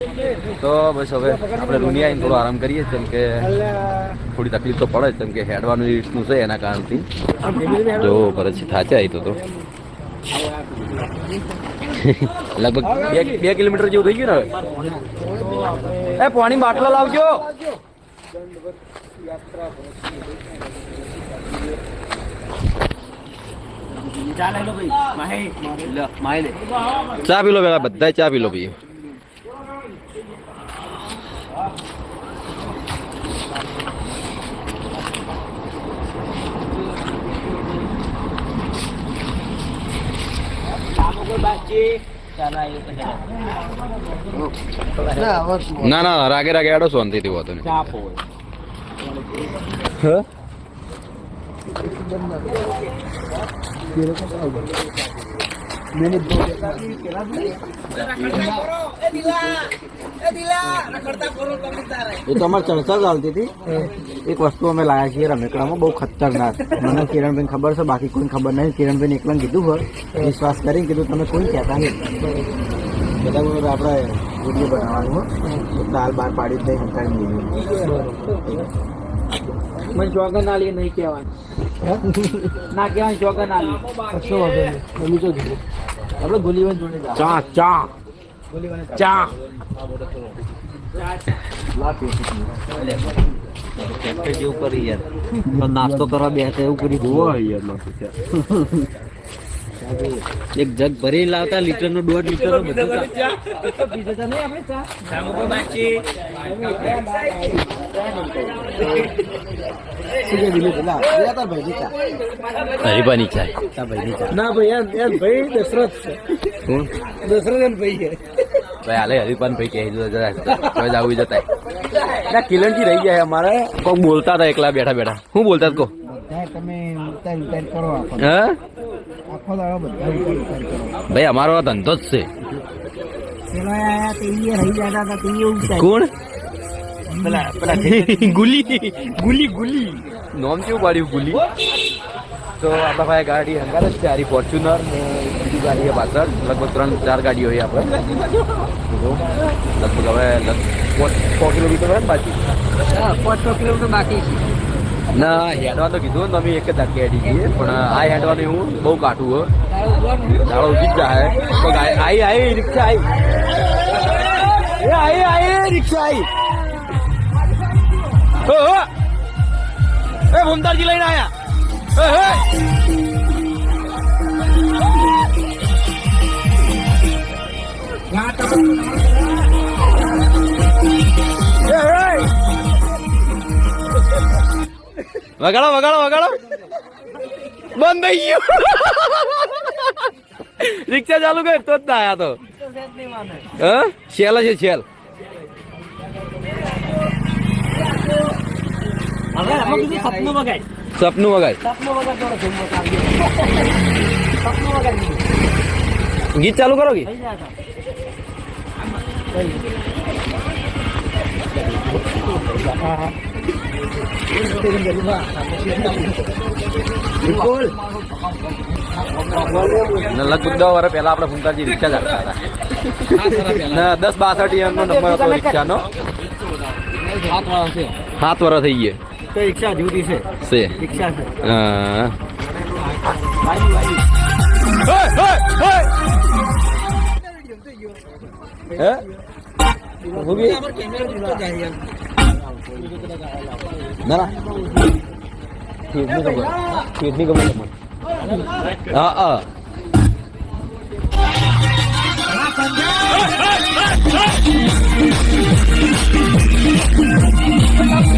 તો બસ હવે આપણે દુનિયા આવીને થોડો આરામ કરીએ કેમ કે થોડી તકલીફ તો પડે કેમ કે હેડવાનું રીતનું છે એના કારણથી. જો પછી થાચે આવી તો લગભગ બે કિલોમીટર જેવું થઈ ગયું ને એ પાણી બાટલા લાવજો. ચા પી લો પેલા બધા ચા પી લો ભાઈ ના ના રાગે રાગે આડો શાંતિથી હોતો ને એ તો અમારે ચર્ચા ચાલતી હતી. એક વસ્તુ અમે લાયા છીએ રમેકડામાં બહુ ખતરનાક. મને કિરણબેન ખબર છે બાકી કોઈ ખબર નહીં. કિરણબેન એકલા કીધું હોય. વિશ્વાસ કરીને કીધું તમે કોઈ કહેતા નહીં. બધા આપણે વીડિયો બનાવવાનું દાલ બહાર પાડી દઈ દીધું મને જોગન આલી નહીં કહેવાનું ના કહેવાનું જોગન આલી. કશો વાંધો નહીં. બોલી તો આપણે ગોલીવન જોડે ચા ચા. ચા યાર નાસ્તો કરવા બે એવું કરી જુઓ એક જગ ભરી લાવતા લીટર નો દોઢ લીટરનું બધું ચા. શું કે બીજું પેલા? બે હતા ભાઈની ચા. હરીબાની ચા ચા ભાઈની ચા. ના ભાઈ એમ એમ ભાઈ દશરથ છે. કોણ? દશરથ એમ ભાઈ છે. ભાઈ હાલે હરીપાન ભાઈ કહી દીધું જરા હવે જાવું જતા ના કિલનજી રહી જાય અમારે. કોઈ બોલતા હતા એકલા બેઠા બેઠા. શું બોલતા કો તમે ઉતાર ઉતાર કરો આખો આખો દાડો બધા ઉતાર ઉતાર કરો. ભાઈ અમારો આ ધંધો જ છે. પેલો આયા તે ઈ રહી જતા હતા તે ઈ ઉતાર. કોણ? પેલા પેલા ગુલી ગુલી ગુલી. નોમ કેવું પાડ્યું ગુલી? તો આપણા ભાઈ ગાડી હંગાત જ છે આરી ફોર્ચ્યુનર ને બીજી ગાડી છે પાછળ. લગભગ ત્રણ ચાર ગાડીઓ હોય આપણે. લગભગ હવે સો કિલોમીટર હોય ને બાકી? પાંચસો કિલોમીટર બાકી છે. ના હેડવા તો કીધું ને અમે એક જ ધક્કે હેડી છીએ પણ આ હેડવાનું હું બહુ કાઠું હો. દાડો ઉઠી જ જાય આઈ આઈ રિક્ષા આઈ. એ આઈ આઈ રિક્ષા હો એ ભૂમતાજી લઈને આયા. એ હે એ હે! વગાડો વગાડો વગાડો. બંધ થઈ ગયું. રિક્ષા ચાલુ કર તો જ ના આયા તો. હા? શેલ છે શેલ હવે આમાં કીધું સપનું વગાય સપનું વગાય સપનું વગાડ થોડો જમવા ચાલુ સપનું વગાડ કીધું ગીત ચાલુ કરો કે થઈ જાય તો. ને લગભગ દસ વર્ષ પહેલા આપણે ફૂંકાજી રિક્ષા ચાલતા હતા ને દસ બાસઠ નો નંબર હતો રિક્ષાનો સાત વર્ષ થઈ ગયા તો ઈચ્છા જુદી છે. છે. ઈચ્છા છે. હા? ના કિડની કબર હા હા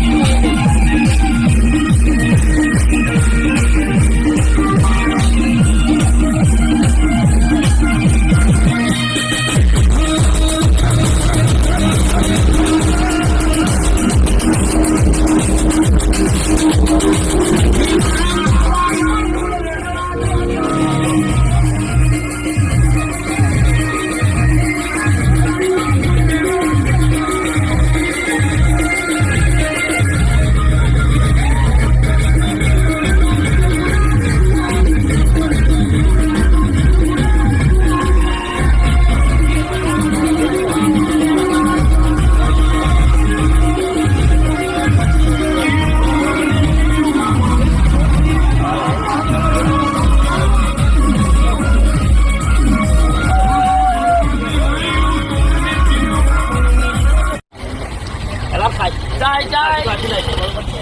Hey! Thank you.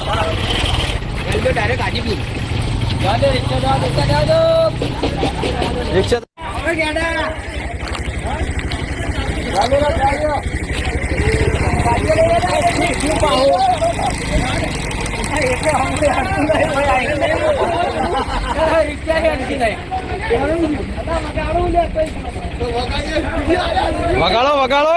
Direct Hajipur જવા દો રિક્ષા જવા દો રિક્ષા જવા દો રિક્ષા વગાડો વગાડો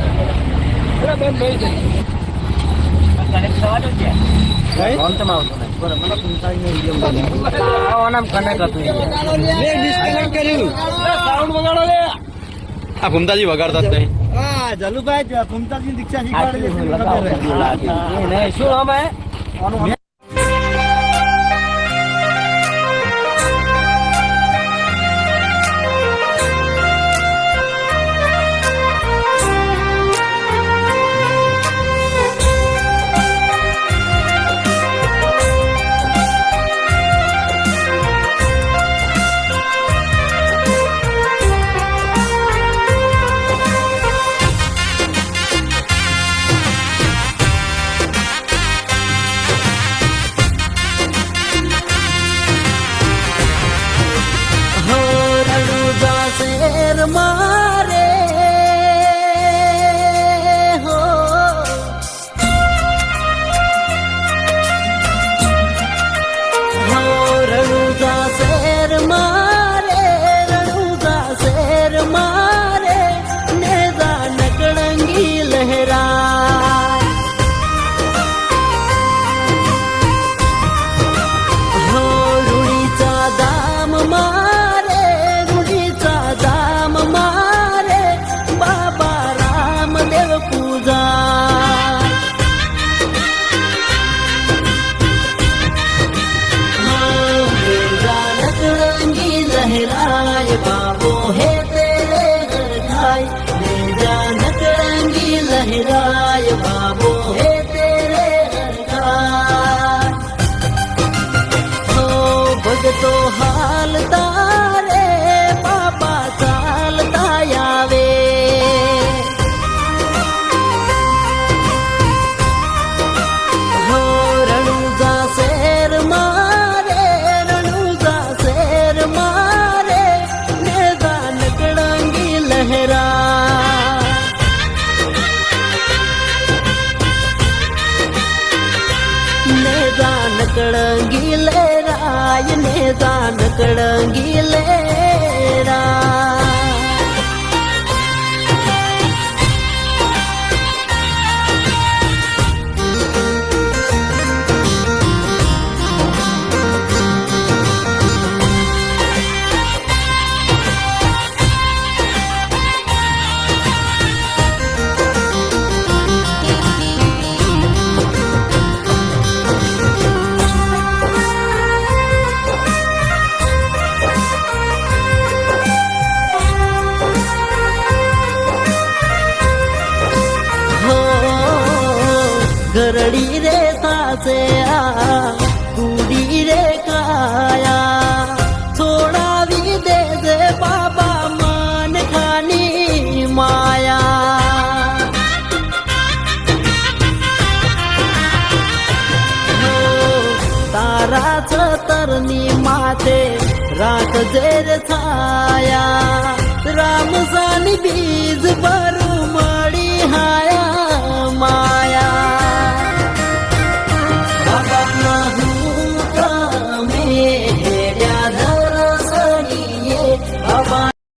બંધ થઈ ગઈ આ ભૂમતાજી વગાડતા જ નહીં. જલુભાઈ ફૂમતાજી દીક્ષા શીખવાડે શું અમે கடங்கி કાસે આ કુડી રે કાયા છોડાવી દે દે બાબા માન ખાની માયા તારા છતરની માથે રાખજે છાયા રામ સાની બીજ ભરું મળી હાય